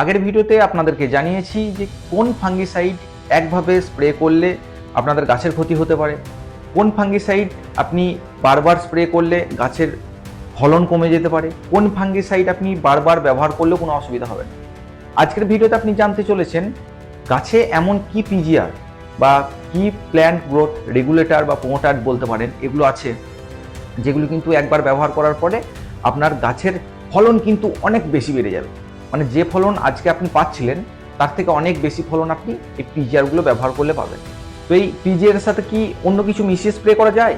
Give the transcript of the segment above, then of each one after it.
আগের ভিডিওতে আপনাদেরকে জানিয়েছি যে কোন ফাঙ্গিসাইড একভাবে স্প্রে করলে আপনাদের গাছের ক্ষতি হতে পারে? কোন ফাঙ্গিসাইড আপনি বারবার স্প্রে করলে গাছের ফলন কমে যেতে পারে? কোন ফাঙ্গিসাইড আপনি বারবার ব্যবহার করলেও কোনো অসুবিধা হবে না? আজকের ভিডিওতে আপনি জানতে চলেছেন গাছে এমন কি পিজিআর বা কি প্ল্যান্ট গ্রোথ রেগুলেটর বা প্রোমোটার বলতে পারেন, এগুলো আছে, যেগুলো কিন্তু একবার ব্যবহার করার পরে আপনার গাছের ফলন কিন্তু অনেক বেশি বেড়ে যাবে। মানে যে ফলন আজকে আপনি পাচ্ছিলেন, তার থেকে অনেক বেশি ফলন আপনি এই পিজিআরগুলো ব্যবহার করলে পাবেন। তো এই পিজিআর সাথে কি অন্য কিছু মিশিয়ে স্প্রে করা যায়?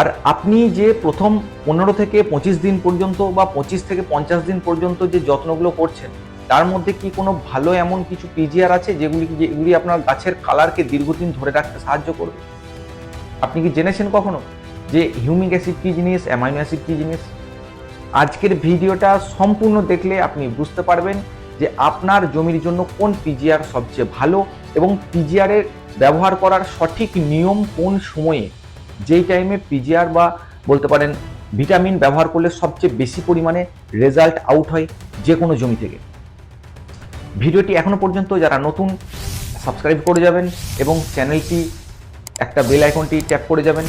আর আপনি যে প্রথম পনেরো থেকে পঁচিশ দিন পর্যন্ত বা পঁচিশ থেকে পঞ্চাশ দিন পর্যন্ত যে যত্নগুলো করছেন, তার মধ্যে কি কোনো ভালো এমন কিছু পিজিআর আছে যেগুলি যেগুলি আপনার গাছের কালারকে দীর্ঘদিন ধরে রাখতে সাহায্য করবে? আপনি কি জেনেছেন কখনো যে হিউমিক অ্যাসিড কী জিনিস, অ্যামাইনো অ্যাসিড কী জিনিস? আজকের ভিডিওটা সম্পূর্ণ দেখলে আপনি বুঝতে পারবেন যে আপনার জমির জন্য কোন পিজিআর সবচেয়ে ভালো এবং পিজিআরের ব্যবহার করার সঠিক নিয়ম কোন সময়ে? যেই টাইমে পিজিআর বা বলতে পারেন ভিটামিন ব্যবহার করলে সবচেয়ে বেশি পরিমাণে রেজাল্ট আউট হয় যে কোনো জমি থেকে। ভিডিওটি এখনও পর্যন্ত যারা নতুন সাবস্ক্রাইব করে যাবেন এবং চ্যানেলটি একটা বেল আইকনটি ট্যাপ করে যাবেন।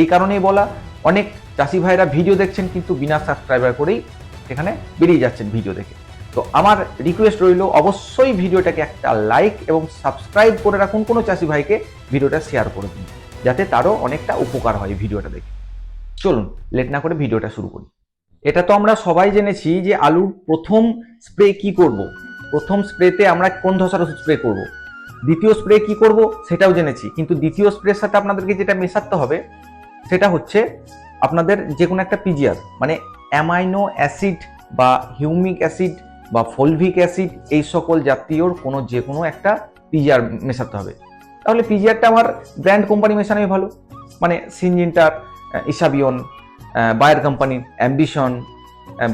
এই কারণেই বলা অনেক চাষি ভাইরা ভিডিও দেখছেন কিন্তু বিনা সাবস্ক্রাইবার করেই সেখানে বেরিয়ে যাচ্ছেন ভিডিও দেখে। তো আমার রিকোয়েস্ট রইল, অবশ্যই ভিডিওটাকে একটা লাইক এবং সাবস্ক্রাইব করে রাখুন কোনো চাষি ভাইকে ভিডিওটা শেয়ার করে দিন, যাতে তারও অনেকটা উপকার হয় ভিডিওটা দেখে। চলুন লেট না করে ভিডিওটা শুরু করি। এটা তো আমরা সবাই জেনেছি যে আলুর প্রথম স্প্রে কি করব? প্রথম স্প্রেতে আমরা কোন ধসার ওষুধ স্প্রে করব? দ্বিতীয় স্প্রে কি করব? সেটাও জেনেছি। কিন্তু দ্বিতীয় স্প্রের সাথে আপনাদেরকে যেটা মেশাতে হবে সেটা হচ্ছে আপনাদের যে কোনো একটা পিজিআর মানে অ্যামাইনো অ্যাসিড বা হিউমিক অ্যাসিড বা ফলভিক অ্যাসিড, এই সকল জাতীয়র কোনো যে কোনো একটা পিজিআর মেশাতে হবে। তাহলে পিজিআরটা আমার ব্র্যান্ড কোম্পানি মেশানোই ভালো। মানে সিনজিনটার ইসাবিয়ন বায়ার কোম্পানির, অ্যাম্বিশন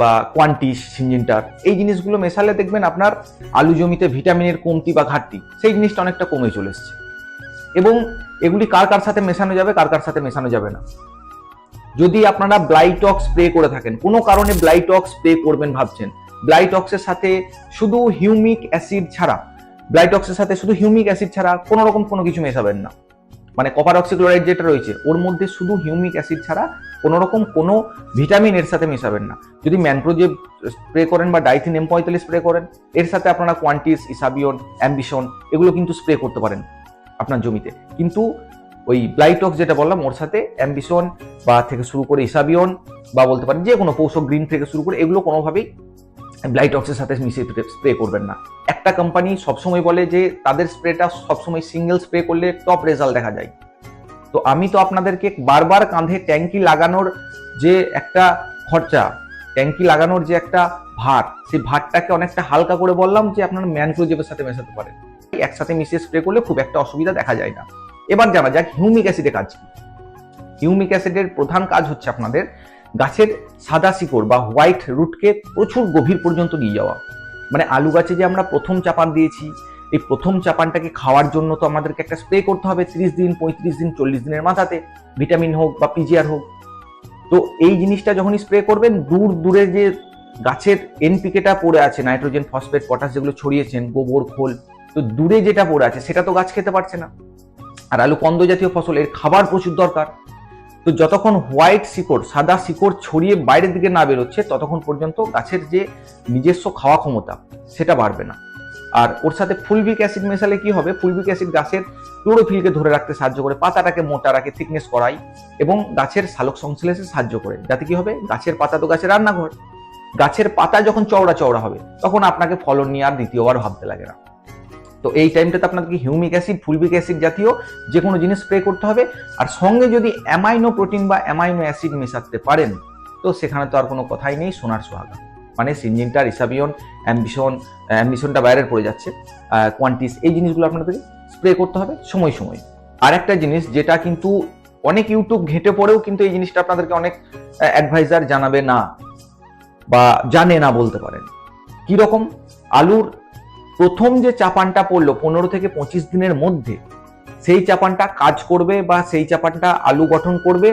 বা কোয়ান্টিস সিনজিনটার, এই জিনিসগুলো মেশালে দেখবেন আপনার আলু জমিতে ভিটামিনের কমতি বা ঘাটতি, সেই জিনিসটা অনেকটা কমে চলে এসছে। এবং এগুলি কার কার সাথে মেশানো যাবে, কার কার সাথে মেশানো যাবে না। যদি আপনারা ব্লাইটক স্প্রে করে থাকেন, কোনো কারণে ব্লাইটক স্প্রে করবেন ভাবছেন ব্লাইটক্সের সাথে শুধু হিউমিক অ্যাসিড ছাড়া ব্লাইটক্সের সাথে শুধু হিউমিক অ্যাসিড ছাড়া কোনো রকম কোনো কিছু মেশাবেন না। মানে কপার অক্সিক্লোরাইড যেটা রয়েছে, ওর মধ্যে শুধু হিউমিক অ্যাসিড ছাড়া কোনো রকম কোনো ভিটামিন এর সাথে মেশাবেন না। যদি ম্যানপ্রোজে স্প্রে করেন বা ডাইথিন এম পঁয়তাল্লিশ স্প্রে করেন, এর সাথে আপনারা কোয়ান্টিস ইসাবিয়ন অ্যাম্বিশন এগুলো কিন্তু স্প্রে করতে পারেন। আপনার জমিতে। কিন্তু ওই ব্লাইটক্স যেটা বললাম, ওর সাথে অ্যাম্বিশন বা থেকে শুরু করে ইসাবিয়ন বা বলতে পারেন যে কোনো পৌষক গ্রিন থেকে শুরু করে এগুলো কোনোভাবেই ব্লাইটক্সের সাথে মিশিয়ে স্প্রে করবেন না। একটা কোম্পানি সবসময় বলে যে তাদের স্প্রেটা সবসময় সিঙ্গেল স্প্রে করলে টপ রেজাল্ট দেখা যায়। তো আমি তো আপনাদেরকে বারবার কাঁধে ট্যাঙ্কি লাগানোর যে একটা খরচা, ট্যাঙ্কি লাগানোর যে একটা ভার, সেই ভারটাকে অনেকটা হালকা করে বললাম যে আপনারা ম্যানক্রোজেবের সাথে মেশাতে পারেন। একসাথে মিশিয়ে স্প্রে করলে খুব একটা অসুবিধা দেখা যায় না। এবার জানা যাক হিউমিক অ্যাসিডের কাজ কি। হিউমিক অ্যাসিডের প্রধান কাজ হচ্ছে আপনাদের গাছের সাদা শিকড় বা হোয়াইট রুটকে প্রচুর গভীর পর্যন্ত নিয়ে যাওয়া। মানে আলু গাছে যে আমরা প্রথম চাপান দিয়েছি, এই প্রথম চাপানটাকে খাওয়ার জন্য তো আমাদেরকে একটা স্প্রে করতে হবে ত্রিশ দিন, পঁয়ত্রিশ দিন, চল্লিশ দিনের মাথাতে, ভিটামিন হোক বা পিজিআর হোক। তো এই জিনিসটা যখনই স্প্রে করবেন, দূর দূরে যে গাছের এনপিকেটা পড়ে আছে, নাইট্রোজেন, ফসফেট, পটাশ যেগুলো ছড়িয়েছেন, গোবর, খোল তো দূরে যেটা পড়ে আছে, সেটা তো গাছ খেতে পারছে না। আর আলু কন্দ জাতীয় ফসল, এর খাবার প্রচুর দরকার। তো যতক্ষণ হোয়াইট শিকড়, সাদা শিকড় ছড়িয়ে বাইরের দিকে না বেরোচ্ছে, ততক্ষণ পর্যন্ত গাছের যে নিজস্ব খাওয়া ক্ষমতা, সেটা বাড়বে না। আর ওর সাথে ফুলবিক অ্যাসিড মেশালে কি হবে? ফুলবিক অ্যাসিড গাছের ক্লোরোফিলকে ধরে রাখতে সাহায্য করে, পাতাটাকে মোটা রাখে থিকনেস করায়, এবং গাছের সালোক সংশ্লেষে সাহায্য করে। যাতে কি হবে? গাছের পাতা তো গাছের রান্নাঘর। গাছের পাতা যখন চওড়া চওড়া হবে, তখন আপনাকে ফলন নিয়ে আর দ্বিতীয়বার ভাবতে লাগে না। তো এই টাইমটাতে আপনাদেরকে হিউমিক অ্যাসিড ফুলবিক অ্যাসিড জাতীয় যে কোনো জিনিস স্প্রে করতে হবে। আর সঙ্গে যদি অ্যামাইনো প্রোটিন বা অ্যামাইনো অ্যাসিড মেশাতে পারেন, তো সেখানে তো আর কোনো কথাই নেই, সোনার সোহাগা। মানে সিনজিনটা, রিসাবিয়ন, অ্যাম্বিশন, অ্যাম্বিশনটা বাইরের পড়ে যাচ্ছে। কোয়ান্টিস এই জিনিসগুলো আপনাদের স্প্রে করতে হবে সময় সময়। আর একটা জিনিস যেটা কিন্তু অনেক ইউটিউব ঘেঁটে পড়েও কিন্তু এই জিনিসটা আপনাদেরকে অনেক অ্যাডভাইজার জানাবে না বা জানে না বলতে পারেন। কি রকম আলুর প্রথম যে চাপানটা পড়ল পনেরো থেকে পঁচিশ দিনের মধ্যে, সেই চাপানটা কাজ করবে বা সেই চাপানটা আলু গঠন করবে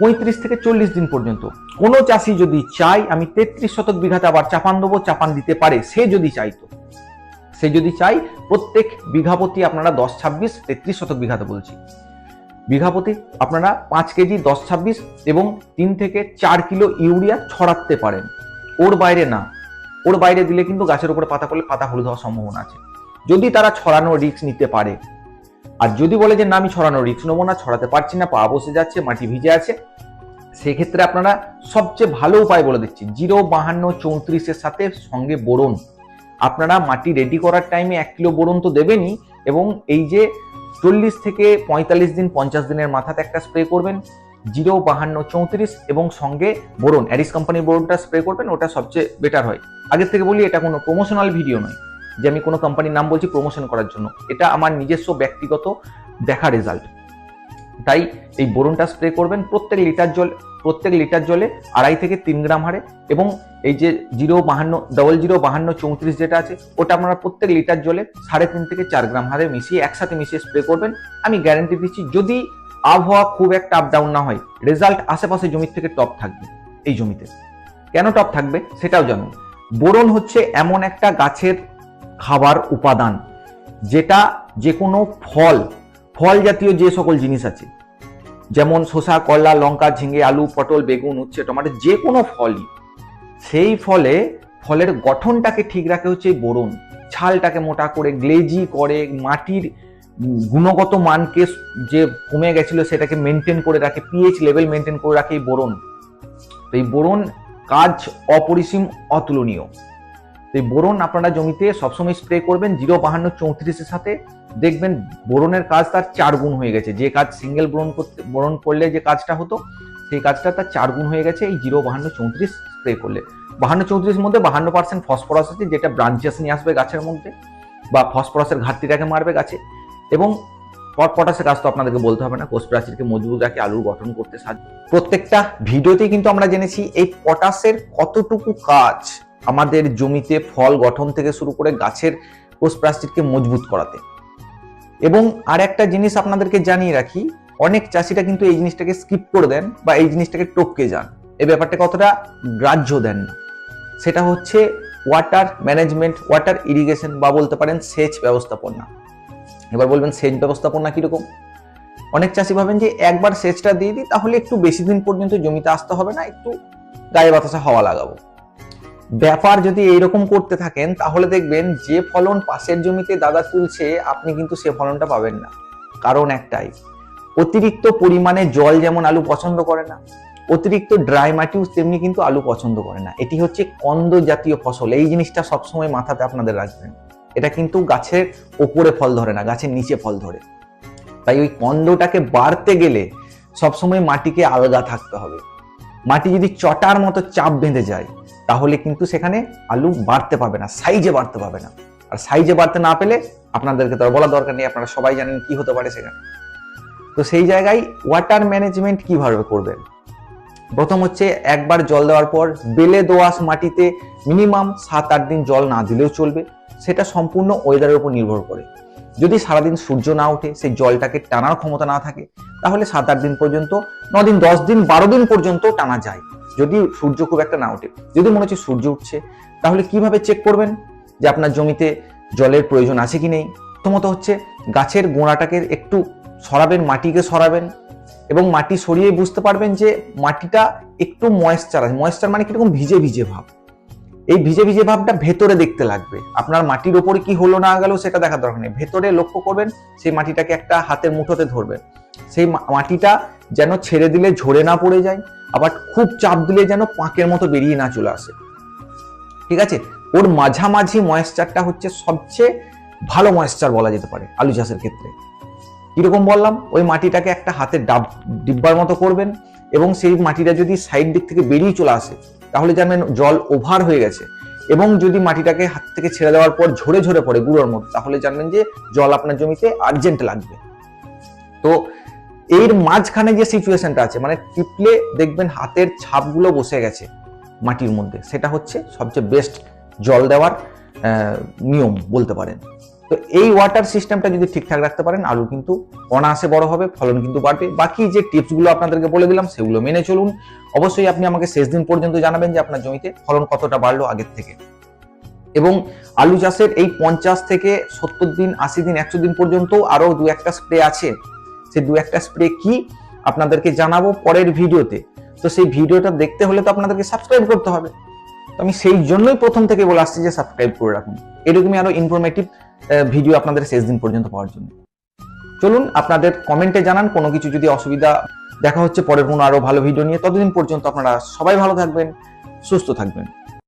পঁয়ত্রিশ থেকে চল্লিশ দিন পর্যন্ত। কোনো চাষি যদি চায়, আমি তেত্রিশ শতক বিঘাতে আবার চাপান দেবো, চাপান দিতে পারে, সে যদি চাইতো। সে যদি চাই প্রত্যেক বিঘাপতি আপনারা দশ ছাব্বিশ, তেত্রিশ শতক বিঘাতে বলছি। বিঘাপতি আপনারা পাঁচ কেজি দশ ছাব্বিশ এবং তিন থেকে চার কিলো ইউরিয়া ছড়াতে পারেন। ওর বাইরে না। ওর বাইরে দিলে কিন্তু গাছের উপরে পাতা করলে পাতা হলুদ হওয়ার সম্ভাবনা আছে। যদি তারা ছড়ানো রিস্ক নিতে পারে। আর যদি বলে যে না, আমি ছড়ানো রিস্ক নেব না, ছড়াতে পারছি না, পা বসে যাচ্ছে, মাটি ভিজে আছে, সেক্ষেত্রে আপনারা সবচেয়ে ভালো উপায় বলে দিচ্ছি, জিরো, বাহান্ন, চৌত্রিশের সাথে সঙ্গে বোরন। আপনারা মাটি রেডি করার টাইমে এক কিলো বোরন তো দেবেনই এবং এই যে চল্লিশ থেকে পঁয়তাল্লিশ দিন, পঞ্চাশ দিনের মাথাতে একটা স্প্রে করবেন, জিরো, বাহান্ন, চৌত্রিশ এবং সঙ্গে বোরন অ্যারিস কোম্পানির বোরনটা স্প্রে করবেন, ওটা সবচেয়ে বেটার হয়। আগের থেকে বলি, এটা কোনো প্রমোশনাল ভিডিও নয়। যে আমি কোনো কোম্পানির নাম বলছি প্রমোশন করার জন্য। এটা আমার নিজস্ব ব্যক্তিগত দেখা রেজাল্ট তাই এই বোরনটা স্প্রে করবেন, প্রত্যেক লিটার জল, প্রত্যেক লিটার জলে আড়াই থেকে তিন গ্রাম হারে এবং এই যে জিরো বাহান্ন ডবল জিরো বাহান্ন চৌত্রিশ যেটা আছে, ওটা আপনারা প্রত্যেক লিটার জলে সাড়ে তিন থেকে চার গ্রাম হারে মিশিয়ে একসাথে মিশিয়ে স্প্রে করবেন। আমি গ্যারেন্টি দিচ্ছি, যদি আবহাওয়া খুব একটা আপ ডাউন না হয় রেজাল্ট আশেপাশে জমির থেকে টপ থাকবে, এই জমিতে। কেন টপ থাকবে? সেটাও জানুন। বোরন হচ্ছে এমন একটা গাছের খাবার উপাদান, যেটা যে কোনো ফল ফল জাতীয় যে সকল জিনিস আছে, যেমন শসা, কলা, লঙ্কা, ঝিঙে, আলু, পটল, বেগুন, উচ্ছে, টমাটো যে কোনো ফলই। সেই ফলে ফলের গঠনটাকে ঠিক রাখে হচ্ছে এই বোরন। ছালটাকে মোটা করে, গ্লেজি করে, মাটির গুণগত মানকে যে কমে গেছিল সেটাকে মেনটেন করে রাখে পিএইচ লেভেল মেনটেন করে রাখে এই বোরন। তো এই বোরন কাজ অপরিসীম, অতুলনীয়। এই বোরন আপনারা জমিতে সবসময় স্প্রে করবেন, জিরো বাহান্ন চৌত্রিশের সাথে। দেখবেন বোরনের কাজ তার চার গুণ হয়ে গেছে। যে কাজ সিঙ্গেল বোরন করতে, বোরন করলে যে কাজটা হতো, সেই কাজটা তার চার গুণ হয়ে গেছে এই জিরো বাহান্ন চৌত্রিশ স্প্রে করলে। বাহান্ন চৌত্রিশের মধ্যে বাহান্ন পার্সেন্ট ফসফরাস আছে, যেটা ব্রাঞ্চেস নিয়ে আসবে গাছের মধ্যে, বা ফসফরাসের ঘাটতিটাকে মারবে গাছে। এবং পটাশের কাজ তো আপনাদেরকে বলতে হবে না, কোষ প্রাচীরকে মজবুত রাখে, আলুর গঠন করতে সাহায্য প্রত্যেকটা ভিডিওতেই কিন্তু আমরা জেনেছি এই পটাশের কতটুকু কাজ আমাদের জমিতে ফল গঠন থেকে শুরু করে গাছের কোষ প্রাচীরকে মজবুত করাতে। এবং আর একটা জিনিস আপনাদেরকে জানিয়ে রাখি, অনেক চাষিরা কিন্তু এই জিনিসটাকে স্কিপ করে দেন বা এই জিনিসটাকে টপকে যান। এই ব্যাপারটা কতটা গ্রাহ্য দেন না। সেটা হচ্ছে ওয়াটার ম্যানেজমেন্ট ওয়াটার ইরিগেশন বা বলতে পারেন সেচ ব্যবস্থাপনা। এবার বলবেন সেচ ব্যবস্থাপনা কীরকম? অনেক চাষি ভাবেন যে একবার সেচটা দিয়ে দিই, তাহলে একটু বেশি দিন পর্যন্ত জমিতে আসতে হবে না, একটু গায়ে বাতাসে হাওয়া লাগাবো। ব্যাপার যদি এইরকম করতে থাকেন, তাহলে দেখবেন যে ফলন পাশের জমিতে দাদা তুলছে, আপনি কিন্তু সে ফলনটা পাবেন না। কারণ একটাই, অতিরিক্ত পরিমাণে জল যেমন আলু পছন্দ করে না, অতিরিক্ত ড্রাই মাটিও তেমনি কিন্তু আলু পছন্দ করে না। এটি হচ্ছে কন্দ জাতীয় ফসল, এই জিনিসটা সবসময় মাথাতে আপনাদের রাখবেন। এটা কিন্তু গাছের ওপরে ফল ধরে না, গাছের নিচে ফল ধরে। তাই ওই কন্দটাকে বাড়তে গেলে সবসময় মাটিকে আলগা থাকতে হবে। মাটি যদি চটার মতো চাপ বেঁধে যায়, তাহলে কিন্তু সেখানে আলু বাড়তে পারবে না সাইজে বাড়তে পারবে না। আর সাইজে বাড়তে না পেলে আপনাদেরকে তো বলা দরকার নেই, আপনারা সবাই জানেন কি হতে পারে সেখানে। তো সেই জায়গায় ওয়াটার ম্যানেজমেন্ট কীভাবে করবেন? প্রথম হচ্ছে একবার জল দেওয়ার পর বেলে দোআঁশ মাটিতে মিনিমাম সাত আট দিন জল না দিলেও চলবে। সেটা সম্পূর্ণ ওয়েদারের উপর নির্ভর করে। যদি সারাদিন সূর্য না ওঠে, সেই জলটাকে টানার ক্ষমতা না থাকে, তাহলে সাত আট দিন পর্যন্ত, ন দিন, দশ দিন, বারো দিন পর্যন্ত টানা যায়। যদি সূর্য খুব একটা না ওঠে, যদি মনে হচ্ছে সূর্য উঠছে, তাহলে কীভাবে চেক করবেন যে আপনার জমিতে জলের প্রয়োজন আছে কি নেই? প্রথমত হচ্ছে গাছের গোড়াটাকে একটু সরাবেন, মাটিকে সরাবেন এবং মাটি সরিয়ে বুঝতে পারবেন যে মাটিটা একটু ময়েশ্চার আছে। ময়েশ্চার মানে কীরকম ভিজে ভিজে ভাব। এই ভিজে ভিজে ভাবটা ভেতরে দেখতে লাগবে। আপনার মাটির ওপরে কি হলো না গেল সেটা দেখার দরকার নেই। ভেতরে লক্ষ্য করবেন, সেই মাটিটাকে একটা হাতের মুঠোতে ধরবেন। সেই মাটিটা যেন ছেড়ে দিলে ঝরে না পড়ে যায়, আবার খুব চাপ দিলে যেন পাঁকের মতো বেরিয়ে না চলে আসে। ঠিক আছে? ওর মাঝামাঝি ময়েশ্চারটা হচ্ছে সবচেয়ে ভালো ময়েশ্চার বলা যেতে পারে, আলু চাষের ক্ষেত্রে। কীরকম বললাম? ওই মাটিটাকে একটা হাতে ডাব, ডিব্বার মতো করবেন এবং সেই মাটিটা যদি সাইড দিক থেকে বেরিয়ে চলে আসে, তাহলে জানবেন জল ওভার হয়ে গেছে এবং যদি মাটিটাকে হাত থেকে ছেড়ে দেওয়ার পর ঝরে ঝরে পড়ে গুঁড়োর মতো, তাহলে জানবেন যে জল আপনার জমিতে আর্জেন্ট লাগবে। তো এর মাঝখানে যে সিচুয়েশনটা আছে মানে টিপলে দেখবেন হাতের ছাপগুলো বসে গেছে মাটির মধ্যে, সেটা হচ্ছে সবচেয়ে বেস্ট জল দেওয়ার নিয়ম বলতে পারেন। তো এই ওয়াটার সিস্টেমটা যদি ঠিকঠাক রাখতে পারেন, আলু কিন্তু অনায়াসে বড় হবে, ফলন কিন্তু বাড়বে। বাকি যে টিপসগুলো আপনাদেরকে বলে দিলাম, সেগুলো মেনে চলুন। অবশ্যই আপনি আমাকে শেষ দিন পর্যন্ত জানাবেন যে আপনার জমিতে ফলন কতটা বাড়লো আগের থেকে। এবং আলু চাষের এই পঞ্চাশ থেকে সত্তর দিন, আশি দিন, একশো দিন পর্যন্ত আরও দু একটা স্প্রে আছে। সে দু একটা স্প্রে কি আপনাদেরকে জানাব পরের ভিডিওতে। তো সেই ভিডিওটা দেখতে হলে তো আপনাদেরকে সাবস্ক্রাইব করতে হবে। তো আমি সেই জন্যই প্রথম থেকে বলে আসছি যে সাবস্ক্রাইব করে রাখুন। এরকমই আরও ইনফরমেটিভ ভিডিও আপনাদের শেষ দিন পর্যন্ত পাওয়ার জন্য। চলুন আপনাদের কমেন্টে জানান, কোনো কিছু যদি অসুবিধা, দেখা হচ্ছে পরের কোনো আরও ভালো ভিডিও নিয়ে। ততদিন পর্যন্ত আপনারা সবাই ভালো থাকবেন, সুস্থ থাকবেন।